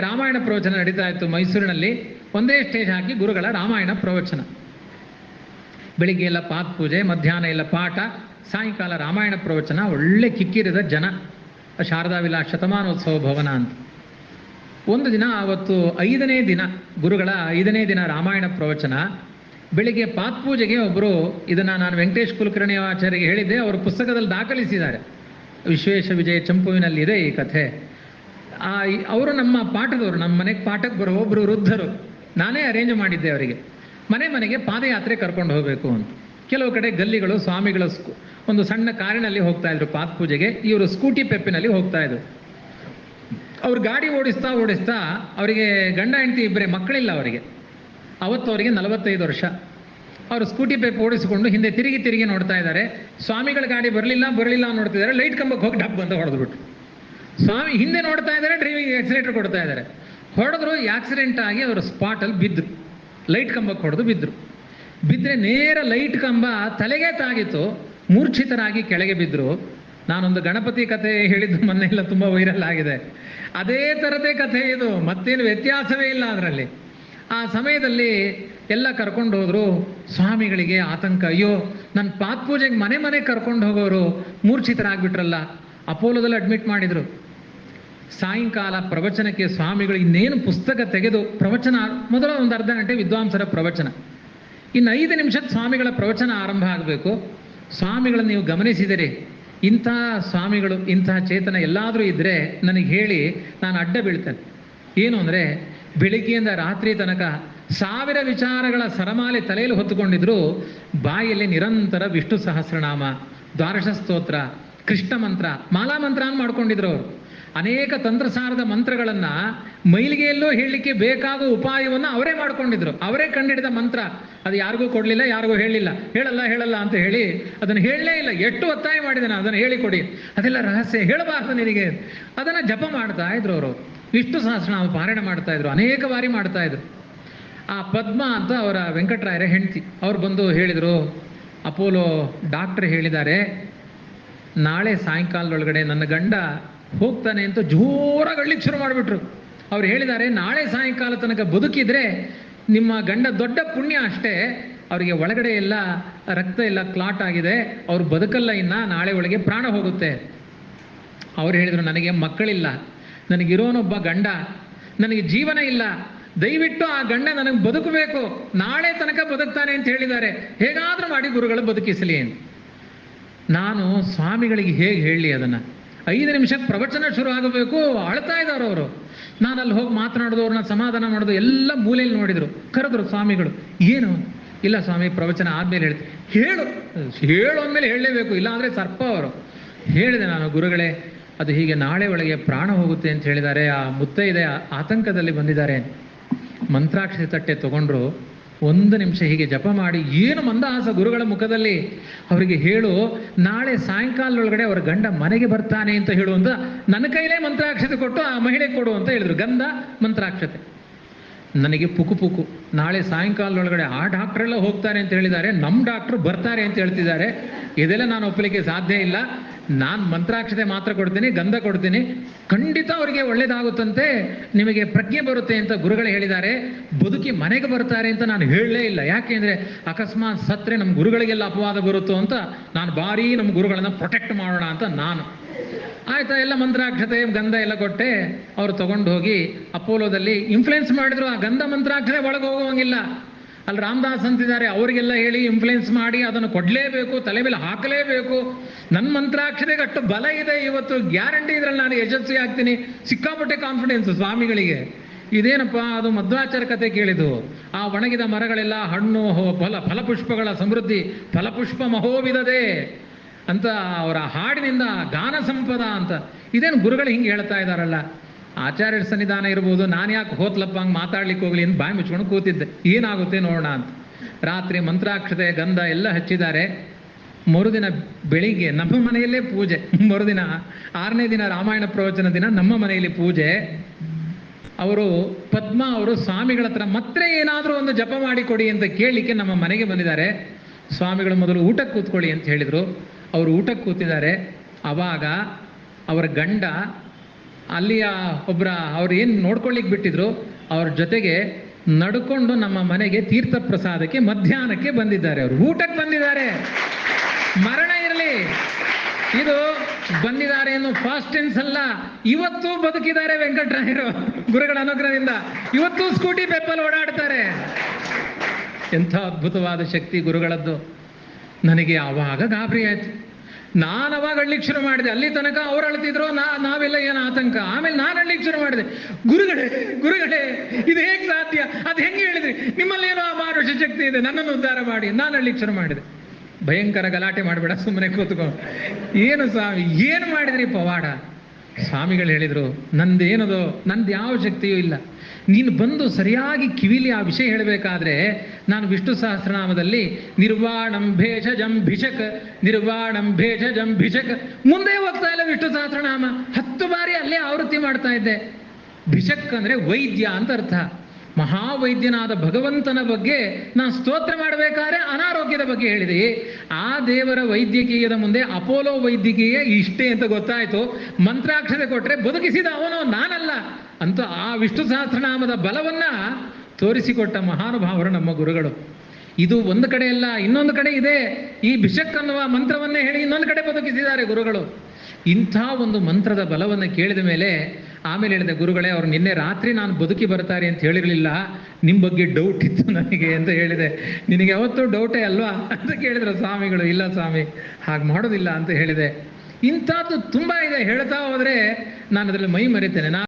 ರಾಮಾಯಣ ಪ್ರವಚನ ನಡೀತಾ ಇತ್ತು ಮೈಸೂರಿನಲ್ಲಿ. ಒಂದೇ ಸ್ಟೇಜ್ ಹಾಕಿ ಗುರುಗಳ ರಾಮಾಯಣ ಪ್ರವಚನ. ಬೆಳಿಗ್ಗೆ ಎಲ್ಲ ಪಾತ್ ಪೂಜೆ, ಮಧ್ಯಾಹ್ನ ಎಲ್ಲ ಪಾಠ, ಸಾಯಂಕಾಲ ರಾಮಾಯಣ ಪ್ರವಚನ, ಒಳ್ಳೆ ಕಿಕ್ಕಿರಿದ ಜನ. ಶಾರದಾ ವಿಲಾಸ ಶತಮಾನೋತ್ಸವ ಭವನ ಅಂತ. ಒಂದು ದಿನ ಅವತ್ತು ಐದನೇ ದಿನ ಗುರುಗಳ ಐದನೇ ದಿನ ರಾಮಾಯಣ ಪ್ರವಚನ. ಬೆಳಿಗ್ಗೆ ಪಾತ್ ಪೂಜೆಗೆ ಒಬ್ಬರು ಇದನ್ನು ನಾನು ವೆಂಕಟೇಶ್ ಕುಲಕರ್ಣಿ ಆಚಾರ್ಯಗೆ ಹೇಳಿದ್ದೆ, ಅವರು ಪುಸ್ತಕದಲ್ಲಿ ದಾಖಲಿಸಿದ್ದಾರೆ. ವಿಶ್ವೇಶ ವಿಜಯ ಚಂಪುವಿನಲ್ಲಿದೆ ಈ ಕಥೆ. ಆ ಅವರು ನಮ್ಮ ಪಾಠದವರು, ನಮ್ಮ ಮನೆಗೆ ಪಾಠಕ್ಕೆ ಬರೋ ಒಬ್ಬರು ವೃದ್ಧರು. ನಾನೇ ಅರೇಂಜ್ ಮಾಡಿದ್ದೆ ಅವರಿಗೆ. ಮನೆ ಮನೆಗೆ ಪಾದಯಾತ್ರೆ ಕರ್ಕೊಂಡು ಹೋಗಬೇಕು ಅಂತ. ಕೆಲವು ಕಡೆ ಗಲ್ಲಿಗಳು, ಸ್ವಾಮಿಗಳ ಒಂದು ಸಣ್ಣ ಕಾರಿನಲ್ಲಿ ಹೋಗ್ತಾ ಇದ್ರು ಪಾದ ಪೂಜೆಗೆ. ಇವರು ಸ್ಕೂಟಿ ಪೆಪ್ಪಿನಲ್ಲಿ ಹೋಗ್ತಾ ಇದ್ರು. ಅವ್ರು ಗಾಡಿ ಓಡಿಸ್ತಾ ಓಡಿಸ್ತಾ ಅವರಿಗೆ ಗಂಡ, ಹೆಂಡತಿ ಇಬ್ಬರೇ ಮಕ್ಕಳಿಲ್ಲ ಅವರಿಗೆ. ಅವತ್ತು ಅವರಿಗೆ ನಲವತ್ತೈದು ವರ್ಷ. ಅವರು ಸ್ಕೂಟಿ ಪೇಪ್ ಓಡಿಸಿಕೊಂಡು ಹಿಂದೆ ತಿರುಗಿ ತಿರುಗಿ ನೋಡ್ತಾ ಇದ್ದಾರೆ. ಸ್ವಾಮಿಗಳ ಗಾಡಿ ಬರಲಿಲ್ಲ ಬರಲಿಲ್ಲ ನೋಡ್ತಿದ್ದಾರೆ ಲೈಟ್ ಕಂಬಕ್ಕೆ ಹೋಗಿ ಡಬ್ ಅಂತ ಹೊಡೆದ್ಬಿಟ್ಟು ಸ್ವಾಮಿ ಹಿಂದೆ ನೋಡ್ತಾ ಇದ್ದಾರೆ ಡ್ರೈವಿಂಗ್ ಆಕ್ಸಿಲೇಟರ್ ಕೊಡ್ತಾ ಇದ್ದಾರೆ. ಹೊಡೆದ್ರು ಆಕ್ಸಿಡೆಂಟ್ ಆಗಿ ಅವರು ಸ್ಪಾಟಲ್ಲಿ ಬಿದ್ದರು ಲೈಟ್ ಕಂಬಕ್ಕೆ ಹೊಡೆದು ಬಿದ್ದರು ಬಿದ್ದರೆ ನೇರ ಲೈಟ್ ಕಂಬ ತಲೆಗೆ ತಾಗಿತ್ತು, ಮೂರ್ಛಿತರಾಗಿ ಕೆಳಗೆ ಬಿದ್ದರು ನಾನೊಂದು ಗಣಪತಿ ಕಥೆ ಹೇಳಿದ್ದು ಮೊನ್ನೆ ಎಲ್ಲ ತುಂಬ ವೈರಲ್ ಆಗಿದೆ. ಅದೇ ಥರದೇ ಕಥೆ ಇದು, ಮತ್ತೇನು ವ್ಯತ್ಯಾಸವೇ ಇಲ್ಲ ಅದರಲ್ಲಿ. ಆ ಸಮಯದಲ್ಲಿ ಎಲ್ಲ ಕರ್ಕೊಂಡು ಹೋದ್ರು, ಸ್ವಾಮಿಗಳಿಗೆ ಆತಂಕ, ಅಯ್ಯೋ ನನ್ನ ಪಾತ್ ಪೂಜೆಗೆ ಮನೆ ಮನೆ ಕರ್ಕೊಂಡು ಹೋಗೋರು ಮೂರ್ಛಿತರಾಗ್ಬಿಟ್ರಲ್ಲ. ಅಪೋಲೋದಲ್ಲಿ ಅಡ್ಮಿಟ್ ಮಾಡಿದ್ರು. ಸಾಯಂಕಾಲ ಪ್ರವಚನಕ್ಕೆ ಸ್ವಾಮಿಗಳು ಇನ್ನೇನು ಪುಸ್ತಕ ತೆಗೆದು ಪ್ರವಚನ, ಮೊದಲ ಒಂದು ಅರ್ಧ ಗಂಟೆ ವಿದ್ವಾಂಸರ ಪ್ರವಚನ. ಇನ್ನು ಐದು ನಿಮಿಷದ ಸ್ವಾಮಿಗಳ ಪ್ರವಚನ ಆರಂಭ ಆಗಬೇಕು. ಸ್ವಾಮಿಗಳನ್ನು ನೀವು ಗಮನಿಸಿದರೆ. ಇಂಥ ಸ್ವಾಮಿಗಳು ಇಂತಹ ಚೇತನ ಎಲ್ಲಾದರೂ ಇದ್ದರೆ ನನಗೆ ಹೇಳಿ ನಾನು ಅಡ್ಡ ಬೀಳ್ತೇನೆ. ಏನು ಅಂದರೆ, ಬೆಳಿಗ್ಗೆಯಿಂದ ರಾತ್ರಿ ತನಕ ಸಾವಿರ ವಿಚಾರಗಳ ಸರಮಾಲೆ ತಲೆಯಲ್ಲಿ ಹೊತ್ತುಕೊಂಡಿದ್ರು, ಬಾಯಲ್ಲಿ ನಿರಂತರ ವಿಷ್ಣು ಸಹಸ್ರನಾಮ ದ್ವಾರಶ ಸ್ತೋತ್ರ ಕೃಷ್ಣ ಮಂತ್ರ ಮಾಲಾ ಮಂತ್ರ ಮಾಡ್ಕೊಂಡಿದ್ರು ಅವರು. ಅನೇಕ ತಂತ್ರಸಾರದ ಮಂತ್ರಗಳನ್ನು ಮೈಲಿಗೆಯಲ್ಲೂ ಹೇಳಲಿಕ್ಕೆ ಬೇಕಾದ ಉಪಾಯವನ್ನು ಅವರೇ ಮಾಡ್ಕೊಂಡಿದ್ರು. ಅವರೇ ಕಂಡಿಡಿದ ಮಂತ್ರ, ಅದು ಯಾರಿಗೂ ಕೊಡಲಿಲ್ಲ, ಯಾರಿಗೂ ಹೇಳಿಲ್ಲ. ಹೇಳಲ್ಲ ಹೇಳಲ್ಲ ಅಂತ ಹೇಳಿ ಅದನ್ನು ಹೇಳಲೇ ಇಲ್ಲ. ಎಷ್ಟು ಒತ್ತಾಯ ಮಾಡಿದೆ ನಾನು ಅದನ್ನು ಹೇಳಿಕೊಡಿ ಅದೆಲ್ಲ ರಹಸ್ಯ, ಹೇಳಬಾರ್ದು ನಿನಗೆ. ಅದನ್ನು ಜಪ ಮಾಡ್ತಾ ಇದ್ರು ಅವರು. ವಿಷ್ಣು ಸಹಸ್ರನಾಮ ಪಾರಾಯಣ ಮಾಡ್ತಾ ಇದ್ರು, ಅನೇಕ ಬಾರಿ ಮಾಡ್ತಾ ಇದ್ರು. ಆ ಪದ್ಮ ಅಂತ ಅವರ ವೆಂಕಟರಾಯರ ಹೆಂಡತಿ, ಅವ್ರು ಬಂದು ಹೇಳಿದರು, ಅಪೋಲೋ, ಡಾಕ್ಟರ್ ಹೇಳಿದ್ದಾರೆ, ನಾಳೆ ಸಾಯಂಕಾಲದೊಳಗಡೆ ನನ್ನ ಗಂಡ ಹೋಗ್ತಾನೆ ಅಂತ ಜೋರಾಗಿ ಅಳ್ಳಿಕ್ಕೆ ಶುರು ಮಾಡಿಬಿಟ್ರು. ಅವ್ರು ಹೇಳಿದ್ದಾರೆ, ನಾಳೆ ಸಾಯಂಕಾಲ ತನಕ ಬದುಕಿದ್ರೆ ನಿಮ್ಮ ಗಂಡ ದೊಡ್ಡ ಪುಣ್ಯ ಅಷ್ಟೇ. ಅವರಿಗೆ ಒಳಗಡೆ ಎಲ್ಲ ರಕ್ತ ಎಲ್ಲ ಕ್ಲಾಟ್ ಆಗಿದೆ. ಅವ್ರು ಬದುಕಲ್ಲ ಇನ್ನ, ನಾಳೆ ಒಳಗೆ ಪ್ರಾಣ ಹೋಗುತ್ತೆ. ಅವ್ರು ಹೇಳಿದರು, ನನಗೆ ಮಕ್ಕಳಿಲ್ಲ. ನನಗಿರೋನೊಬ್ಬ ಗಂಡ. ನನಗೆ ಜೀವನ ಇಲ್ಲ. ದಯವಿಟ್ಟು ಆ ಗಂಡ ನನಗೆ ಬದುಕಬೇಕು. ನಾಳೆ ತನಕ ಬದುಕ್ತಾನೆ ಅಂತ ಹೇಳಿದ್ದಾರೆ. ಹೇಗಾದರೂ ಮಾಡಿ ಗುರುಗಳು ಬದುಕಿಸಲಿ ಅಂತ. ನಾನು ಸ್ವಾಮಿಗಳಿಗೆ ಹೇಗೆ ಹೇಳಿ ಅದನ್ನು? ಐದು ನಿಮಿಷಕ್ಕೆ ಪ್ರವಚನ ಶುರು ಆಗಬೇಕು, ಅಳ್ತಾ ಇದ್ದಾರೆ ಅವರು. ನಾನು ಅಲ್ಲಿ ಹೋಗಿ ಮಾತನಾಡೋದು ಅವ್ರನ್ನ ಸಮಾಧಾನ ಮಾಡೋದು ಎಲ್ಲ ಮೂಲೆಯಲ್ಲಿ ನೋಡಿದರು. ಕರೆದ್ರು ಸ್ವಾಮಿಗಳು, ಏನು? ಇಲ್ಲ ಸ್ವಾಮಿ, ಪ್ರವಚನ ಆದಮೇಲೆ ಹೇಳ್ತೀನಿ ಹೇಳು ಹೇಳು ಅಂದಮೇಲೆ ಹೇಳಲೇಬೇಕು ಇಲ್ಲಾಂದರೆ ಸರ್ಪ ಅವರು. ಹೇಳಿದೆ ನಾನು, ಗುರುಗಳೇ, ಅದು ಹೀಗೆ ನಾಳೆ ಒಳಗೆ ಪ್ರಾಣ ಹೋಗುತ್ತೆ ಅಂತ ಹೇಳಿದ್ದಾರೆ. ಆ ಮುತ್ತೈದೆ ಆತಂಕದಲ್ಲಿ ಬಂದಿದ್ದಾರೆ ಮಂತ್ರಾಕ್ಷರಿ ತಟ್ಟೆ ತಗೊಂಡ್ರು. ಒಂದು ನಿಮಿಷ ಹೀಗೆ ಜಪ ಮಾಡಿ ಏನು ಮಂದಹಾಸ ಗುರುಗಳ ಮುಖದಲ್ಲಿ? ಅವರಿಗೆ ಹೇಳು, ನಾಳೆ ಸಾಯಂಕಾಲದೊಳಗಡೆ ಅವರ ಗಂಡ ಮನೆಗೆ ಬರ್ತಾನೆ ಅಂತ ಹೇಳು ಅಂತ ನನ್ನ ಕೈಲೇ ಮಂತ್ರಾಕ್ಷತೆ ಕೊಟ್ಟು ಆ ಮಹಿಳೆ ಕೊಡು ಅಂತ ಹೇಳಿದ್ರು. ಗಂಧ, ಮಂತ್ರಾಕ್ಷತೆ. ನನಗೆ ಪುಕು ಪುಕು. ನಾಳೆ ಸಾಯಂಕಾಲದೊಳಗಡೆ ಆ ಡಾಕ್ಟ್ರೆಲ್ಲ ಹೋಗ್ತಾರೆ ಅಂತ ಹೇಳಿದ್ದಾರೆ. ನಮ್ಮ ಡಾಕ್ಟ್ರು ಬರ್ತಾರೆ ಅಂತ ಹೇಳ್ತಿದ್ದಾರೆ. ಇದೆಲ್ಲ ನಾನು ಒಪ್ಪಲಿಕ್ಕೆ ಸಾಧ್ಯ ಇಲ್ಲ. ನಾನು ಮಂತ್ರಾಕ್ಷತೆ ಮಾತ್ರ ಕೊಡ್ತೀನಿ, ಗಂಧ ಕೊಡ್ತೀನಿ. ಖಂಡಿತ ಅವರಿಗೆ ಒಳ್ಳೇದಾಗುತ್ತಂತೆ, ನಿಮಗೆ ಪ್ರಜ್ಞೆ ಬರುತ್ತೆ ಅಂತ ಗುರುಗಳು ಹೇಳಿದ್ದಾರೆ. ಬದುಕಿ ಮನೆಗೆ ಬರ್ತಾರೆ ಅಂತ ನಾನು ಹೇಳಲೇ ಇಲ್ಲ. ಯಾಕೆಂದ್ರೆ ಅಕಸ್ಮಾತ್ ಸತ್ರೆ ನಮ್ಮ ಗುರುಗಳಿಗೆಲ್ಲ ಅಪವಾದ ಬರುತ್ತೋ ಅಂತ ನಾನು ಭಾರಿ ನಮ್ಮ ಗುರುಗಳನ್ನು ಪ್ರೊಟೆಕ್ಟ್ ಮಾಡೋಣ ಅಂತ ನಾನು. ಆಯ್ತಾ, ಎಲ್ಲ ಮಂತ್ರಾಕ್ಷತೆ, ಗಂಧ ಎಲ್ಲ ಕೊಟ್ಟೆ. ಅವರು ತಗೊಂಡು ಹೋಗಿ ಅಪೋಲೋದಲ್ಲಿ ಇನ್ಫ್ಲುಯೆನ್ಸ್ ಮಾಡಿದ್ರು. ಆ ಗಂಧ ಮಂತ್ರಾಕ್ಷತೆ ಒಳಗೆ ಹೋಗುವಂಗಿಲ್ಲ. ಅಲ್ಲಿ ರಾಮದಾಸ್ ಅಂತಿದ್ದಾರೆ, ಅವರಿಗೆಲ್ಲ ಹೇಳಿ ಇನ್ಫ್ಲುಯೆನ್ಸ್ ಮಾಡಿ ಅದನ್ನು ಕೊಡಲೇಬೇಕು, ತಲೆ ಮೇಲೆ ಹಾಕಲೇಬೇಕು. ನನ್ನ ಮಂತ್ರಾಕ್ಷರಿಗೆ ಅಷ್ಟು ಬಲ ಇದೆ, ಇವತ್ತು ಗ್ಯಾರಂಟಿ ಇದ್ರಲ್ಲಿ ನಾನು ಯಶಸ್ವಿ ಆಗ್ತೀನಿ. ಸಿಕ್ಕಾಪಟ್ಟೆ ಕಾನ್ಫಿಡೆನ್ಸ್ ಸ್ವಾಮಿಗಳಿಗೆ. ಇದೇನಪ್ಪ, ಅದು ಮಧ್ವಾಚಾರ ಕತೆ ಕೇಳಿದ್ದು. ಆ ಒಣಗಿದ ಮರಗಳೆಲ್ಲ ಹಣ್ಣು ಫಲ, ಫಲಪುಷ್ಪಗಳ ಸಮೃದ್ಧಿ, ಫಲಪುಷ್ಪ ಮಹೋವಿದದೆ ಅಂತ ಅವರ ಹಾಡಿನಿಂದ ಗಾನ ಸಂಪದ ಅಂತ. ಇದೇನು ಗುರುಗಳು ಹಿಂಗೆ ಹೇಳ್ತಾ ಇದ್ದಾರಲ್ಲ? ಆಚಾರ್ಯರ ಸನ್ನಿಧಾನ ಇರ್ಬೋದು, ನಾನು ಯಾಕೆ ಹೋತ್ಲಪ್ಪ ಹಂಗೆ ಮಾತಾಡ್ಲಿಕ್ಕೆ ಹೋಗ್ಲಿ ಅಂತ ಬಾಯಿ ಮುಚ್ಕೊಂಡು ಕೂತಿದ್ದೆ. ಏನಾಗುತ್ತೆ ನೋಡೋಣ ಅಂತ. ರಾತ್ರಿ ಮಂತ್ರಾಕ್ಷತೆ, ಗಂಧ ಎಲ್ಲ ಹಚ್ಚಿದ್ದಾರೆ. ಮರುದಿನ ಬೆಳಿಗ್ಗೆ ನಮ್ಮ ಮನೆಯಲ್ಲೇ ಪೂಜೆ. ಮರುದಿನ ಆರನೇ ದಿನ ರಾಮಾಯಣ ಪ್ರವಚನ ದಿನ ನಮ್ಮ ಮನೆಯಲ್ಲಿ ಪೂಜೆ. ಅವರು ಪದ್ಮ ಅವರು ಸ್ವಾಮಿಗಳ ಹತ್ರ ಮತ್ತೆ ಏನಾದರೂ ಒಂದು ಜಪ ಮಾಡಿ ಕೊಡಿ ಅಂತ ಕೇಳಲಿಕ್ಕೆ ನಮ್ಮ ಮನೆಗೆ ಬಂದಿದ್ದಾರೆ. ಸ್ವಾಮಿಗಳು ಮೊದಲು ಊಟಕ್ಕೆ ಕೂತ್ಕೊಳ್ಳಿ ಅಂತ ಹೇಳಿದರು. ಅವರು ಊಟಕ್ಕೆ ಕೂತಿದ್ದಾರೆ. ಆವಾಗ ಅವರ ಗಂಡ ಅಲ್ಲಿಯ ಒಬ್ಬರ ಅವ್ರು ಏನು ನೋಡ್ಕೊಳ್ಳಿಕ್ ಬಿಟ್ಟಿದ್ರು, ಅವ್ರ ಜೊತೆಗೆ ನಡ್ಕೊಂಡು ನಮ್ಮ ಮನೆಗೆ ತೀರ್ಥ ಪ್ರಸಾದಕ್ಕೆ ಮಧ್ಯಾಹ್ನಕ್ಕೆ ಬಂದಿದ್ದಾರೆ ಅವರು. ಊಟಕ್ಕೆ ಬಂದಿದ್ದಾರೆ. ಮರಣ ಇರಲಿ. ಇದು ಬಂದಿದ್ದಾರೆ ಏನು ಫಾಸ್ಟ್ ಟೆನ್ಸ್ ಅಲ್ಲ. ಇವತ್ತು ಬದುಕಿದ್ದಾರೆ ವೆಂಕಟರಾಯರು ಗುರುಗಳ ಅನುಗ್ರಹದಿಂದ. ಇವತ್ತು ಸ್ಕೂಟಿ ಪೆಪ್ಪಲ್ ಓಡಾಡ್ತಾರೆ. ಎಂಥ ಅದ್ಭುತವಾದ ಶಕ್ತಿ ಗುರುಗಳದ್ದು. ನನಗೆ ಆವಾಗ ಗಾಬರಿ ಆಯ್ತು. ನಾನು ಅವಾಗ ಅಳ್ಲಿಕ್ಕೆ ಶುರು ಮಾಡಿದೆ. ಅಲ್ಲಿ ತನಕ ಅವ್ರು ಅಳ್ತಿದ್ರು, ನಾ, ನಾವೆಲ್ಲ ಏನು ಆತಂಕ? ಆಮೇಲೆ ನಾನು ಅಳ್ಲಿಕ್ಕೆ ಶುರು ಮಾಡಿದೆ. ಗುರುಗಳೇ ಗುರುಗಳೇ, ಇದು ಹೇಗೆ ಸಾಧ್ಯ? ಅದು ಹೆಂಗೆ ಹೇಳಿದ್ರಿ? ನಿಮ್ಮಲ್ಲಿ ಏನೋ ಮಾರುಷ ಶಕ್ತಿ ಇದೆ, ನನ್ನನ್ನು ಉದ್ಧಾರ ಮಾಡಿ. ನಾನು ಅಳ್ಲಿಕ್ಕೆ ಶುರು ಮಾಡಿದೆ. ಭಯಂಕರ ಗಲಾಟೆ ಮಾಡಬೇಡ ಸುಮ್ಮನೆ ಕೂತ್ಕೊಂಡು ಏನು ಸ್ವಾಮಿ, ಏನು ಮಾಡಿದ್ರಿ ಪವಾಡ? ಸ್ವಾಮಿಗಳು ಹೇಳಿದರು, ನಂದೇನದು? ನಂದು ಯಾವ ಶಕ್ತಿಯೂ ಇಲ್ಲ. ನೀನು ಬಂದು ಸರಿಯಾಗಿ ಕಿವಿಲಿ ಆ ವಿಷಯ ಹೇಳಬೇಕಾದ್ರೆ, ನಾನು ವಿಷ್ಣು ಸಹಸ್ರನಾಮದಲ್ಲಿ ನಿರ್ವಾಣಂ ಭೇಷಜಂ ಭಿಷಕ್, ನಿರ್ವಾಣಂ ಭೇಷಜಂ ಭಿಷಕ್, ಮುಂದೆ ಹೋಗ್ತಾ ಇಲ್ಲ ವಿಷ್ಣು ಸಹಸ್ರನಾಮ. ಹತ್ತು ಬಾರಿ ಅಲ್ಲೇ ಆವೃತ್ತಿ ಮಾಡ್ತಾ ಇದ್ದೆ. ಭಿಷಕ್ ಅಂದ್ರೆ ವೈದ್ಯ ಅಂತ ಅರ್ಥ. ಮಹಾವೈದ್ಯನಾದ ಭಗವಂತನ ಬಗ್ಗೆ ನಾನು ಸ್ತೋತ್ರ ಮಾಡಬೇಕಾದ್ರೆ ಅನಾರೋಗ್ಯದ ಬಗ್ಗೆ ಹೇಳಿದೆ. ಆ ದೇವರ ವೈದ್ಯಕೀಯದ ಮುಂದೆ ಅಪೋಲೋ ವೈದ್ಯಕೀಯ ಇಷ್ಟೇ ಅಂತ ಗೊತ್ತಾಯ್ತು. ಮಂತ್ರಾಕ್ಷತೆ ಕೊಟ್ರೆ ಬದುಕಿಸಿದ ಅವನು, ನಾನಲ್ಲ ಅಂತ ಆ ವಿಷ್ಣು ಸಹಸ್ರನಾಮದ ಬಲವನ್ನ ತೋರಿಸಿಕೊಟ್ಟ ಮಹಾನುಭಾವರು ನಮ್ಮ ಗುರುಗಳು. ಇದು ಒಂದು ಕಡೆ ಅಲ್ಲ, ಇನ್ನೊಂದು ಕಡೆ ಇದೆ. ಈ ಭಿಷಕ್ ಅನ್ನುವ ಮಂತ್ರವನ್ನೇ ಹೇಳಿ ಇನ್ನೊಂದು ಕಡೆ ಬದುಕಿಸಿದ್ದಾರೆ ಗುರುಗಳು. ಇಂಥ ಒಂದು ಮಂತ್ರದ ಬಲವನ್ನು ಕೇಳಿದ ಮೇಲೆ ಆಮೇಲೆ ಹೇಳಿದೆ, ಗುರುಗಳೇ, ಅವ್ರು ನಿನ್ನೆ ರಾತ್ರಿ ನಾನು ಬದುಕಿ ಬರ್ತಾರೆ ಅಂತ ಹೇಳಿರಲಿಲ್ಲ. ನಿಮ್ಮ ಬಗ್ಗೆ ಡೌಟ್ ಇತ್ತು ನನಗೆ ಅಂತ ಹೇಳಿದೆ. ನಿನಗೆ ಯಾವತ್ತು ಡೌಟೇ ಅಲ್ವಾ? ಅಂತ ಕೇಳಿದ್ರು ಸ್ವಾಮಿಗಳು. ಇಲ್ಲ ಸ್ವಾಮಿ, ಹಾಗೆ ಮಾಡೋದಿಲ್ಲ ಅಂತ ಹೇಳಿದೆ. ಇಂಥದ್ದು ತುಂಬಾ ಇದೆ. ಹೇಳ್ತಾ ಹೋದ್ರೆ ನಾನು ಅದರಲ್ಲಿ ಮೈ ಮರಿತೇನೆ. ನಾ